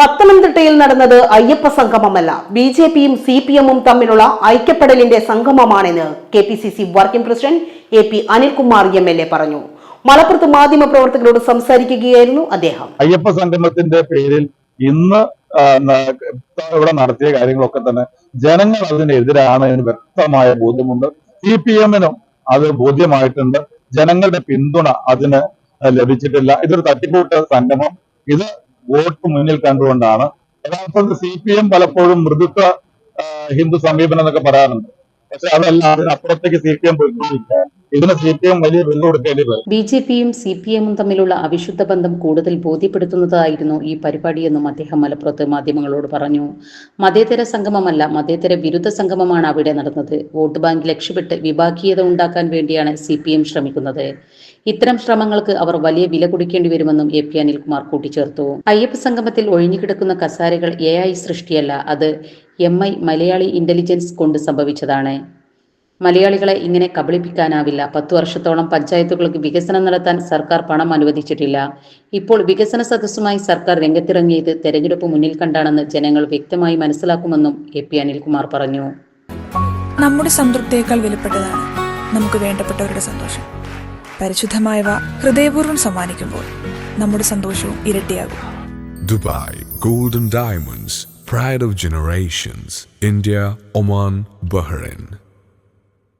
പത്തനംതിട്ടയിൽ നടന്നത് അയ്യപ്പ സംഗമമല്ല. ബി ജെ പിയും സി പി എമ്മും തമ്മിലുള്ള ഐക്യപ്പെടലിന്റെ സംഗമമാണെന്ന് K P C C working president A P Anilkumar M L A പറഞ്ഞു. മലപ്പുറത്ത് മാധ്യമ പ്രവർത്തകരോട് സംസാരിക്കുകയായിരുന്നു അദ്ദേഹം. അയ്യപ്പ സംഗമത്തിന്റെ പേരിൽ ഇന്ന് ഇവിടെ നടത്തിയ കാര്യങ്ങളൊക്കെ തന്നെ ജനങ്ങൾ അതിനെതിരാണ് എന്ന് വ്യക്തമായ ബോധ്യമുണ്ട്. സി പി എമ്മിനും അത് ബോധ്യമായിട്ടുണ്ട്. ജനങ്ങളുടെ പിന്തുണ അതിന് ലഭിച്ചിട്ടില്ല. ഇതൊരു തട്ടിപ്പൂട്ട സംഗമം. ഇത് വോട്ട് മുന്നിൽ കണ്ടുകൊണ്ടാണ്. യഥാർത്ഥത്തിൽ സി പി എം പലപ്പോഴും മൃദുത്വ ഹിന്ദു സമീപനം എന്നൊക്കെ പറയാറുണ്ട്. പക്ഷെ അതല്ല അതിനപ്പുറത്തേക്ക് സി പി എം പോയിക്കൊണ്ടിരിക്കുക ഇതിന് സി പി എം വലിയ വില കൊടുക്കേണ്ടി ബി ജെ പിയും സി പി എമ്മും തമ്മിലുള്ള അവിശുദ്ധ ബന്ധം കൂടുതൽ ബോധ്യപ്പെടുത്തുന്നതായിരുന്നു ഈ പരിപാടിയെന്നും അദ്ദേഹം മലപ്പുറത്ത് മാധ്യമങ്ങളോട് പറഞ്ഞു. മതേതര സംഗമമല്ല മതേതര വിരുദ്ധ സംഗമമാണ് അവിടെ നടന്നത്. വോട്ട് ബാങ്ക് ലക്ഷ്യമിട്ട് വിഭാഗീയത ഉണ്ടാക്കാൻ വേണ്ടിയാണ് സി പി എം ശ്രമിക്കുന്നത്. ഇത്തരം ശ്രമങ്ങൾക്ക് അവർ വലിയ വില കൊടുക്കേണ്ടി വരുമെന്നും എ പി അനിൽകുമാർ കൂട്ടിച്ചേർത്തു. അയ്യപ്പ സംഗമത്തിൽ ഒഴിഞ്ഞുകിടക്കുന്ന കസാരകൾ എ സൃഷ്ടിയല്ല അത് എം ഐ മലയാളി ഇന്റലിജൻസ് കൊണ്ട് സംഭവിച്ചതാണ്. മലയാളികളെ ഇങ്ങനെ കബളിപ്പിക്കാനാവില്ല. പത്തു വർഷത്തോളം പഞ്ചായത്തുകൾക്ക് വികസനം നടത്താൻ സർക്കാർ പണം അനുവദിച്ചിട്ടില്ല. ഇപ്പോൾ വികസന സദസ്സുമായി സർക്കാർ രംഗത്തിറങ്ങിയത് തെരഞ്ഞെടുപ്പ് മുന്നിൽ കണ്ടാണെന്ന് ജനങ്ങൾ വ്യക്തമായി മനസ്സിലാക്കുമെന്നും എ പി അനിൽകുമാർ പറഞ്ഞു. നമ്മുടെ സംതൃപ്തിയേക്കാൾ വിലപ്പെട്ടതാണ് നമുക്ക് വേണ്ടപ്പെട്ടവരുടെ സന്തോഷം. പരിശുദ്ധമായവ ഹൃദയപൂർവം സമ്മാനിക്കുമ്പോൾ നമ്മുടെ സന്തോഷവും ഇരട്ടിയാകും. Dubai golden diamonds pride of generations India Oman Bahrain.